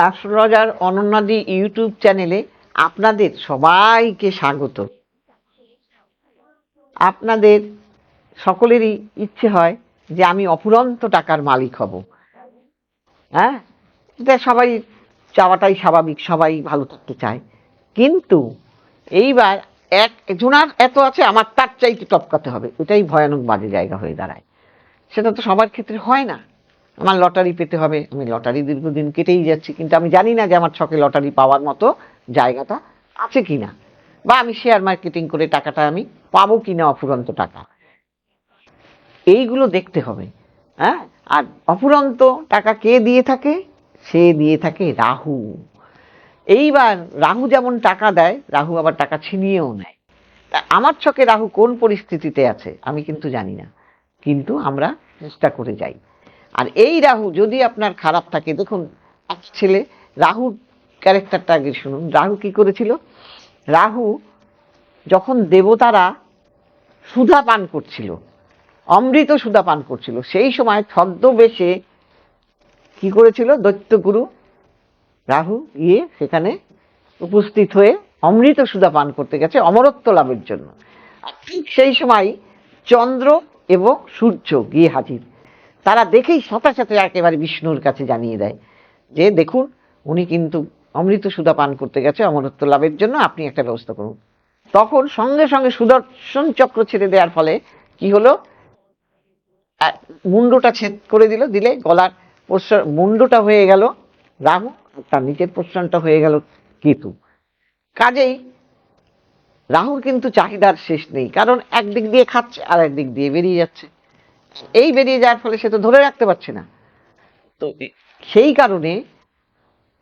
Astrologer অনন্যাদি YouTube চ্যানেলে আপনাদের সবাইকে স্বাগত। আপনাদের সকলেরই ইচ্ছে হয় যে আমি অফুরন্ত টাকার মালিক হব। হ্যাঁ? এটা সবাই চাওয়াটাই স্বাভাবিক, সবাই ভালো থাকতে চায়। কিন্তু এইবার এক, জোনার এত আছে, আমার তার চাইতে টপকাতে হবে। এটাই ভয়ানক বাজে জায়গা হয়ে দাঁড়ায়। সেটা তো সবার ক্ষেত্রে হয় না। আমার লটারি পেতে হবে। আমি লটারি দীর্ঘদিন কেটেই যাচ্ছি, কিন্তু আমি জানি না যে আমার ছকে লটারি পাওয়ার মতো জায়গাটা আছে কি না বা আমি শেয়ার মার্কেটিং করে টাকাটা আমি পাবো কি না অফুরন্ত টাকা। এইগুলো দেখতে হবে হ্যাঁ? আর অফুরন্ত টাকা কে দিয়ে থাকে? সে দিয়ে থাকে রাহু। এইবার রাহু যেমন টাকা দেয়, রাহু আবার টাকা ছিনিয়েও নেয়। তা আমার ছকে রাহু কোন পরিস্থিতিতে আছে আমি কিন্তু জানি না। কিন্তু আমরা চেষ্টা করে যাই। আর এই রাহু যদি আপনার খারাপ থাকে, দেখুন, এক ছেলে, রাহুর ক্যারেক্টারটা আগে শুনুন। রাহু কি করেছিল? রাহু যখন দেবতারা সুধা পান করছিল, অমৃত সুধা পান করছিল, সেই সময় ছদ্মবেশে কি করেছিল? দৈত্যগুরু রাহু গিয়ে সেখানে উপস্থিত হয়ে অমৃত সুধা পান করতে গেছে, অমরত্ব লাভের জন্য। ঠিক সেই সময় চন্দ্র এবং সূর্য গিয়ে হাজির। তারা দেখেই সাথে সাথে একেবারে বিষ্ণুর কাছে জানিয়ে দেয় যে, দেখুন, উনি কিন্তু অমৃত সুধা পান করতে গেছে, অমরত্ব লাভের জন্য আপনি একটা ব্যবস্থা করুন। তখন সঙ্গে সঙ্গে সুদর্শন চক্র ছেড়ে দেওয়ার ফলে কি হলো? মুন্ডটা ছেদ করে দিল, দিলে গলার পোর্শন, মুন্ডটা হয়ে গেল রাহু, তার নিচের পোর্শনটা হয়ে গেল কেতু। কাজেই রাহুর কিন্তু চাহিদার শেষ নেই, কারণ একদিক দিয়ে খাচ্ছে আর একদিক দিয়ে বেরিয়ে যাচ্ছে। এই বেরিয়ে যাওয়ার ফলে সে তো ধরে রাখতে পারছে না। তো সেই কারণে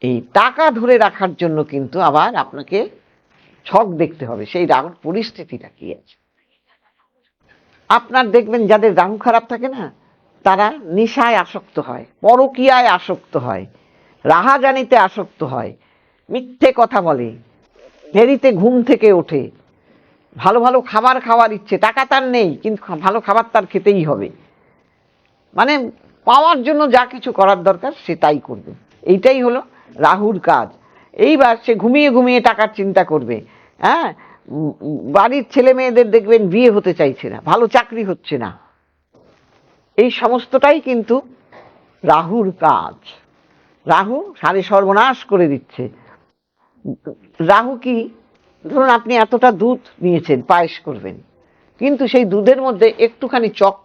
এই টাকা ধরে রাখার জন্য কিন্তু আবার আপনাকে ছক দেখতে হবে, সেই রাহুর পরিস্থিতিটা কি আছে। আপনার দেখবেন যাদের রাহু খারাপ থাকে না, তারা নেশায় আসক্ত হয়, পরকীয়ায় আসক্ত হয়, রাহাজানিতে আসক্ত হয়, মিথ্যে কথা বলে, দেরিতে ঘুম থেকে ওঠে ভালো ভালো খাবার খাওয়ার ইচ্ছে, টাকা তার নেই, কিন্তু ভালো খাবার তার খেতেই হবে। মানে পাওয়ার জন্য যা কিছু করার দরকার, সে তাই করবে। এইটাই হলো রাহুর কাজ। এইবার সে ঘুমিয়ে ঘুমিয়ে টাকার চিন্তা করবে। হ্যাঁ? বাড়ির ছেলে মেয়েদের দেখবেন বিয়ে হতে চাইছে না, ভালো চাকরি হচ্ছে না। এই সমস্তটাই কিন্তু রাহুর কাজ। রাহু সারে সর্বনাশ করে দিচ্ছে। রাহু কি ধরুন আপনি এতটা দুধ নিয়েছেন, পায়েস করবেন, কিন্তু সেই দুধের মধ্যে একটুখানি চক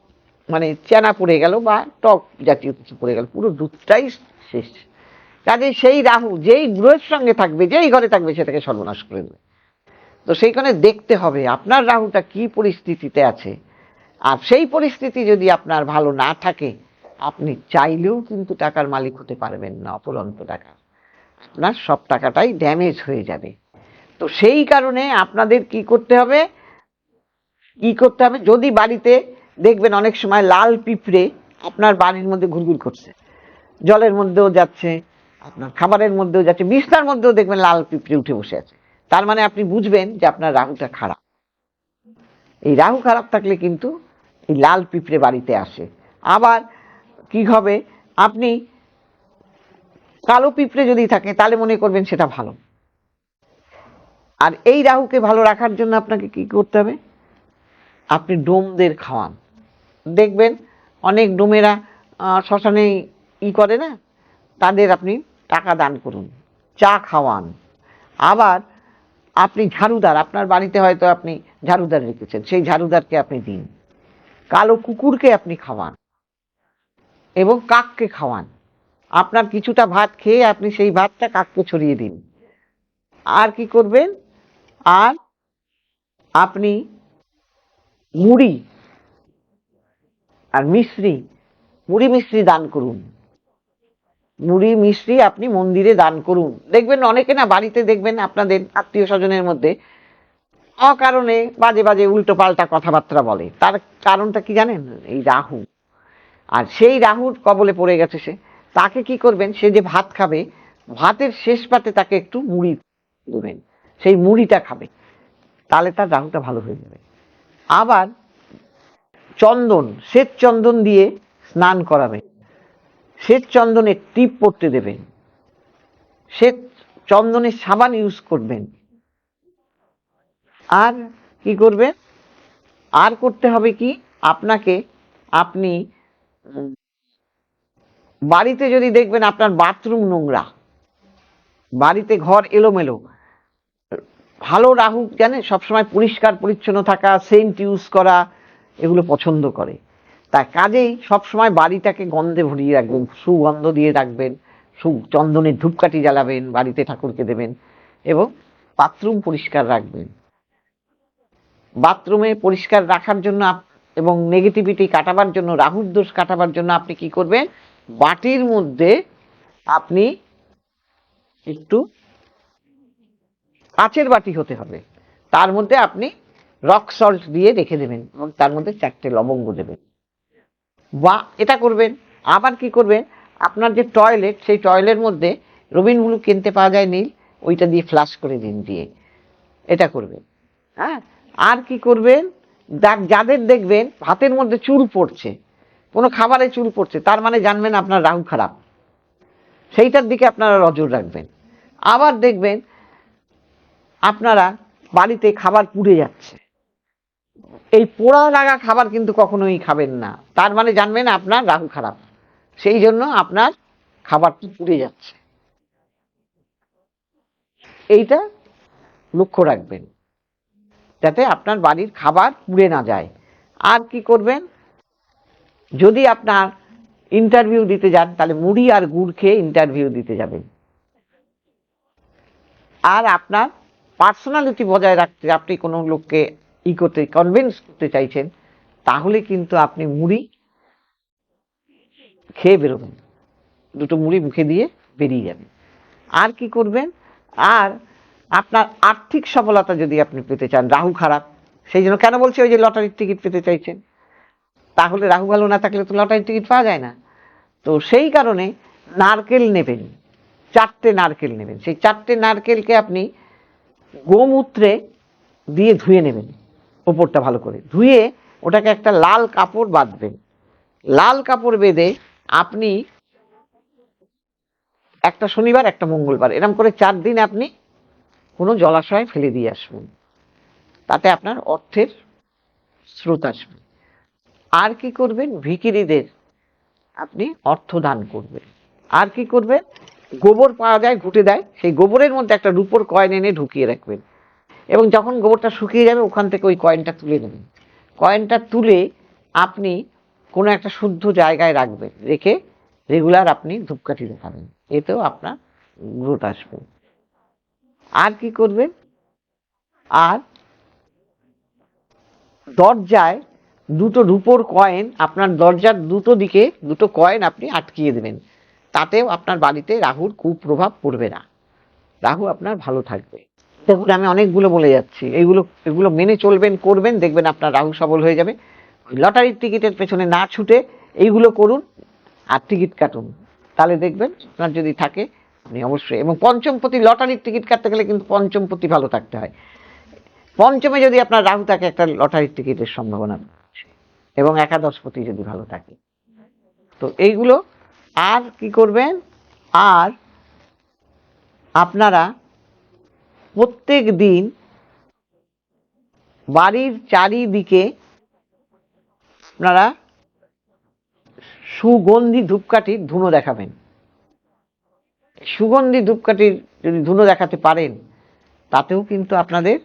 মানে চেনা পড়ে গেল বা টক জাতীয় কিছু পড়ে গেল, পুরো দুধটাই শেষ। কাজে সেই রাহু, যেই গ্রহের সঙ্গে থাকবে, যেই ঘরে থাকবে, সেটাকে সর্বনাশ করে দেবে। তো সেইখানে দেখতে হবে আপনার রাহুটা কি পরিস্থিতিতে আছে। আর সেই পরিস্থিতি যদি আপনার ভালো না থাকে, আপনি চাইলেও কিন্তু টাকার মালিক হতে পারবেন না অপরন্ত টাকা। আপনার সব টাকাটাই ড্যামেজ হয়ে যাবে। তো সেই কারণে আপনাদের কি করতে হবে? কি করতে হবে? যদি বাড়িতে দেখবেন অনেক সময় লাল পিঁপড়ে আপনার বাড়ির মধ্যে ঘুরঘুর করছে। জলের মধ্যেও যাচ্ছে, আপনার খাবারের মধ্যেও যাচ্ছে, বিছনার মধ্যেও দেখবেন লাল পিঁপড়ে উঠে বসে আছে। তার মানে আপনি বুঝবেন যে আপনার রাহুটা খারাপ। এই রাহু খারাপ থাকলে কিন্তু এই লাল পিঁপড়ে বাড়িতে আসে। আবার কি হবে? আপনি কালো পিঁপড়ে যদি থাকে, তাহলে মনে করবেন সেটা ভালো। আর এই রাহুকে ভালো রাখার জন্য আপনাকে কি করতে হবে? আপনি ডোমদের খাওয়ান। দেখবেন অনেক ডোমেরা শ্মশানে ই করে না? তাদের আপনি টাকা দান করুন, চা খাওয়ান। আবার আপনি ঝাড়ুদার, আপনার বাড়িতে হয়তো আপনি ঝাড়ুদার রেখেছেন, সেই ঝাড়ুদারকে আপনি দিন। কালো কুকুরকে আপনি খাওয়ান এবং কাককে খাওয়ান। আপনার কিছুটা ভাত খেয়ে আপনি সেই ভাতটা কাককে ছড়িয়ে দিন। আর কি করবেন? আর আপনি মুড়ি আর মিশ্রি, মুড়ি মিশ্রি দান করুন। মুড়ি মিশ্রি আপনি মন্দিরে দান করুন। দেখবেন অনেকে না বাড়িতে দেখবেন আপনাদের আত্মীয় স্বজনের মধ্যে অকারণে বাজে বাজে উল্টো পাল্টা কথাবার্তা বলে। তার কারণটা কি জানেন? এই রাহু। আর সেই রাহুর কবলে পড়ে গেছে সে। তাকে কি করবেন? সে যে ভাত খাবে, ভাতের শেষ পাতে তাকে একটু মুড়ি দেবেন। সেই মুড়িটা খাবে। তাহলে তার রাহুটা ভালো হয়ে যাবে। আবার চন্দন, শ্বেত চন্দন দিয়ে স্নান করাবেন শ্বেত চন্দনের টিপ পড়তে দেবেন। শ্বেত চন্দনের সাবান ইউজ করবেন। আর কি করবেন? আর করতে হবে কি? আপনাকে আপনি বাড়িতে যদি দেখবেন আপনার বাথরুম নোংরা, বাড়িতে ঘর এলোমেলো ভালো রাহু জানে সবসময় পরিষ্কার, পরিচ্ছন্ন থাকা সেন্ট ইউজ করা, এগুলো পছন্দ করে। তাই কাজেই সবসময় বাড়িটাকে গন্ধে ভরিয়ে রাখবেন, সুগন্ধ দিয়ে রাখবেন সু চন্দনের ধূপকাঠি জ্বালাবেন, বাড়িতে ঠাকুরকে দেবেন এবং বাথরুম পরিষ্কার রাখবেন। বাথরুমে পরিষ্কার রাখার জন্য এবং নেগেটিভিটি কাটাবার জন্য, রাহুর দোষ কাটাবার জন্য আপনি কি করবেন? বাটির মধ্যে আপনি একটু কাচের বাটি হতে হবে। তার মধ্যে আপনি রক সল্ট দিয়ে রেখে দেবেন এবং তার মধ্যে চারটে লবঙ্গ দেবেন। বা এটা করবেন, আবার কি করবেন, আপনার যে টয়লেট সেই টয়লের মধ্যে রবিন ব্লু কিনতে পাওয়া যায় নীল, ওইটা দিয়ে ফ্লাশ করে দিন দিয়ে। এটা করবেন হ্যাঁ? আর কি করবেন যাদের দেখবেন হাতের মধ্যে চুল পড়ছে, কোনো খাবারে চুল পড়ছে, তার মানে জানবেন আপনার রাহু খারাপ। সেইটার দিকে আপনারা নজর রাখবেন। আবার দেখবেন আপনারা বাড়িতে খাবার পুড়ে যাচ্ছে। এই পোড়া লাগা খাবার কিন্তু কখনোই খাবেন না। তার মানে জানবেন আপনার রাহু খারাপ। সেই জন্য আপনার খাবারটি পুড়ে যাচ্ছে। এইটা লক্ষ্য রাখবেন। যাতে আপনার বাড়ির খাবার পুড়ে না যায়। আর কি করবেন? যদি আপনার ইন্টারভিউ দিতে যান, তাহলে মুড়ি আর গুড় খেয়ে ইন্টারভিউ দিতে যাবেন। আর আপনার পার্সোনালিটি বজায় রাখতে আপনি কোনো লোককে ই করতে কনভিন্স করতে চাইছেন, তাহলে কিন্তু আপনি মুড়ি খেয়ে বেরোবেন। দুটো মুড়ি মুখে দিয়ে বেরিয়ে যাবেন। আর কি করবেন? আর আপনার আর্থিক সফলতা যদি আপনি পেতে চান, রাহু খারাপ, সেই জন্য কেন বলছি ওই যে লটারির টিকিট পেতে চাইছেন? তাহলে রাহু ভালো না থাকলে তো লটারির টিকিট পাওয়া যায় না। তো সেই কারণে নারকেল নেবেন, চারটে নারকেল নেবেন। সেই চারটে নারকেলকে আপনি গোমূত্রে দিয়ে ধুয়ে নেবেন, ওপরটা ভালো করে। ধুয়ে ওটাকে একটা লাল কাপড় বাঁধবেন। লাল কাপড় বেঁধে আপনি একটা শনিবার, একটা মঙ্গলবার এরকম করে চার দিন আপনি কোনো জলাশয়ে ফেলে দিয়ে আসবেন। তাতে আপনার অর্থের স্রোত আসবে। আর কি করবেন? ভিকিরিদের আপনি অর্থ দান করবেন। আর কি করবেন? গোবর পাওয়া যায়, ঘুটে দেয়, সেই গোবরের মধ্যে একটা রূপোর কয়েন এনে ঢুকিয়ে রাখবেন। এবং যখন গোবরটা শুকিয়ে যাবে, ওখান থেকে ওই কয়েনটা তুলে নেবেন। কয়েনটা তুলে আপনি কোনো একটা শুদ্ধ জায়গায় রাখবেন, রেখে রেগুলার আপনি ধূপকাঠি দেখাবেন। এতেও আপনার গ্রোথ আসবে। আর কি করবেন? আর দরজায় দুটো রূপোর কয়েন আপনার দরজার দুটো দিকে দুটো কয়েন আপনি আটকিয়ে দেবেন। তাতেও আপনার বাড়িতে রাহুর কুপ্রভাব পড়বে না। রাহু আপনার ভালো থাকবে। দেখুন, আমি অনেকগুলো বলে যাচ্ছি। এইগুলো এগুলো মেনে চলবেন, করবেন, দেখবেন আপনার রাহু সবল হয়ে যাবে। লটারির টিকিটের পেছনে না ছুটে এইগুলো করুন আর টিকিট কাটুন। তাহলে দেখবেন আপনার যদি থাকে, আপনি অবশ্যই। এবং পঞ্চমপতি, লটারির টিকিট কাটতে গেলে কিন্তু পঞ্চমপতি ভালো থাকতে হয়। পঞ্চমে যদি আপনার রাহু থাকে, একটা লটারির টিকিটের সম্ভাবনা। এবং একাদশপতি যদি ভালো থাকে। তো এইগুলো আর কি করবেন? আর আপনারা প্রত্যেক দিন বাড়ির চারিদিকে আপনারা সুগন্ধি ধূপকাঠির ধুনো দেখাবেন। সুগন্ধি ধূপকাঠির যদি ধুনো দেখাতে পারেন, তাতেও কিন্তু আপনাদের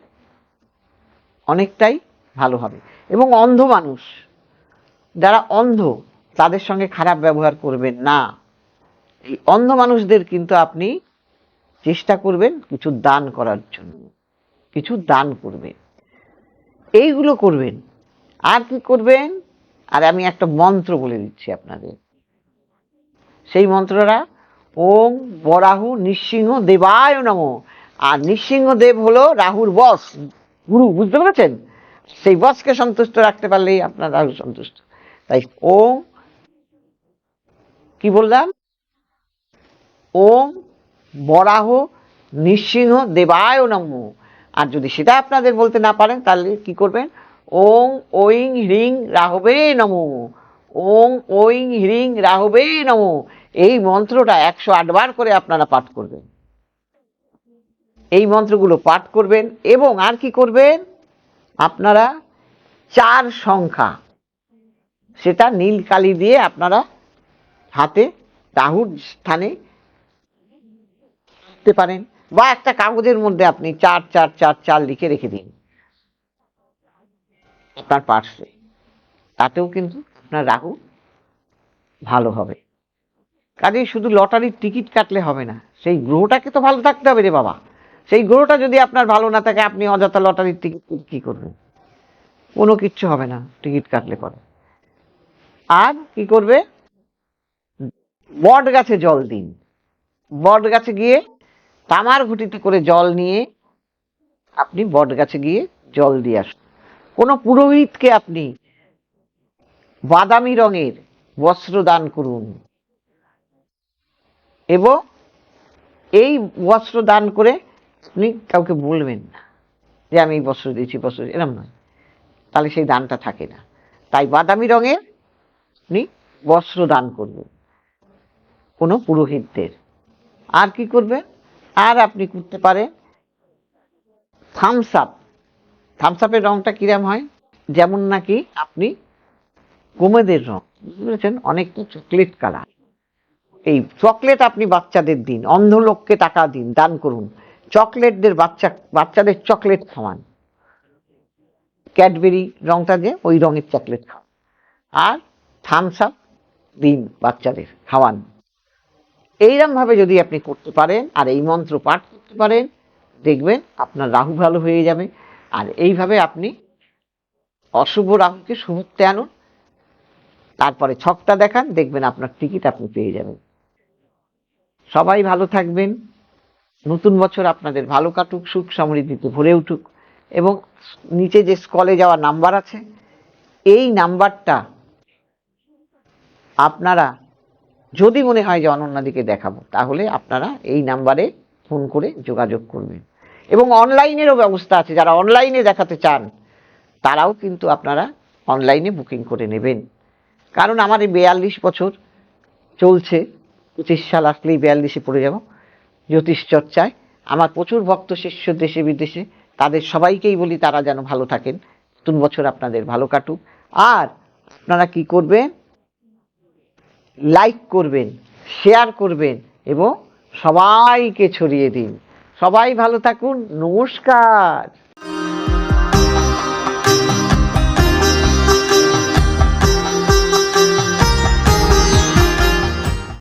অনেকটাই ভালো হবে। এবং অন্ধ মানুষ, যারা অন্ধ তাদের সঙ্গে খারাপ ব্যবহার করবেন না। এই অন্ধ মানুষদের কিন্তু আপনি চেষ্টা করবেন কিছু দান করার জন্য। কিছু দান করবেন। এইগুলো করবেন। আর কি করবেন? আর আমি একটা মন্ত্র বলে দিচ্ছি আপনাদের। সেই মন্ত্রটা, ওম বরাহু নৃসিংহ দেবায় নম। আর নৃসিংহ দেব হলো রাহুর বস। গুরু, বুঝতে পেরেছেন? সেই বসকে সন্তুষ্ট রাখতে পারলেই আপনার রাহু সন্তুষ্ট। তাই ওম কি বললাম? ওম বরাহ নৃসিংহ দেবায় নম। আর যদি সেটা আপনাদের বলতে না পারেন, তাহলে কি করবেন? ওং ওইং হ্রিং রাহবে নম। ওং ওইং হ্রিং রাহবে নম। এই মন্ত্রটা একশো আটবার করে আপনারা পাঠ করবেন। এই মন্ত্রগুলো পাঠ করবেন এবং আর কি করবেন? আপনারা চার সংখ্যা, সেটা নীল কালি দিয়ে আপনারা হাতে রাহুর স্থানে পারেন, বা একটা কাগজের মধ্যে আপনি চার চার চার চার লিখে রেখে দিন। আপনার পার্শ্বে। তাতেও কিন্তু আপনার রাহু ভালো হবে। কাজেই শুধু লটারির টিকিট কাটলে হবে না, সেই গ্রহটাকে তো ভালো থাকতে হবে রে বাবা। সেই গ্রহটা যদি আপনার ভালো না থাকে, আপনি অযথা লটারির টিকিট কি করবেন? কোনো কিচ্ছু হবে না, টিকিট কাটলে পরে। আর কি করবে? বট গাছে জল দিন। বট গাছে গিয়ে তামার ঘুটিতে করে জল নিয়ে আপনি বট গাছে গিয়ে জল দিয়ে আসুন। কোনো পুরোহিতকে আপনি বাদামি রঙের বস্ত্র দান করুন এবং এই বস্ত্র দান করে আপনি কাউকে বলবেন না যে আমি এই বস্ত্র দিয়েছি বস্ত্র এরম নয়। তাহলে সেই দানটা থাকে না। তাই বাদামি রঙের আপনি বস্ত্র দান করবেন কোনো পুরোহিতদের। আর কি করবেন আর আপনি করতে পারেন থামস আপ থামস আপের রংটা কিরম হয়? যেমন নাকি আপনি গোমেদের রং। বুঝতে পেরেছেন? অনেকটা চকলেট কালার এই চকলেট আপনি বাচ্চাদের দিন, অন্ধ লোককে টাকা দিন, দান করুন। চকলেটদের বাচ্চা, বাচ্চাদের চকলেট খাওয়ান। ক্যাডবেরি রংটা যে, ওই রঙের চকলেট খাওয়ান। আর থামস আপ দিন বাচ্চাদের, খাওয়ান। এইরকম ভাবে যদি আপনি করতে পারেন, আর এই মন্ত্র পাঠ করতে পারেন, দেখবেন আপনার রাহু ভালো হয়ে যাবে। আর এইভাবে আপনি অশুভ রাহুকে শুভত্বে আনুন। তারপরে ছকটা দেখান, দেখবেন আপনার টিকিট আপনি পেয়ে যাবেন। সবাই ভালো থাকবেন। নতুন বছর আপনাদের ভালো কাটুক, সুখ সমৃদ্ধিতে ভরে উঠুক। এবং নিচে যে স্কলে যাওয়া নাম্বার আছে, এই নাম্বারটা আপনারা যদি মনে হয় যে অনন্যাদিকে দেখাবো, তাহলে আপনারা এই নাম্বারে ফোন করে যোগাযোগ করবেন। এবং অনলাইনেরও ব্যবস্থা আছে, যারা অনলাইনে দেখাতে চান, তারাও কিন্তু আপনারা অনলাইনে বুকিং করে নেবেন। কারণ আমার এই বেয়াল্লিশ বছর চলছে, পঁচিশ সাল আসলেই বেয়াল্লিশে পড়ে যাব, জ্যোতিষ চর্চায়। আমার প্রচুর ভক্ত শিষ্য দেশে, বিদেশে, তাদের সবাইকেই বলি তারা যেন ভালো থাকেন। নতুন বছর আপনাদের ভালো কাটুক। আর আপনারা কি করবেন? লাইক করবেন শেয়ার করবেন এবং সবাইকে ছড়িয়ে দিন। সবাই ভালো থাকুন নমস্কার।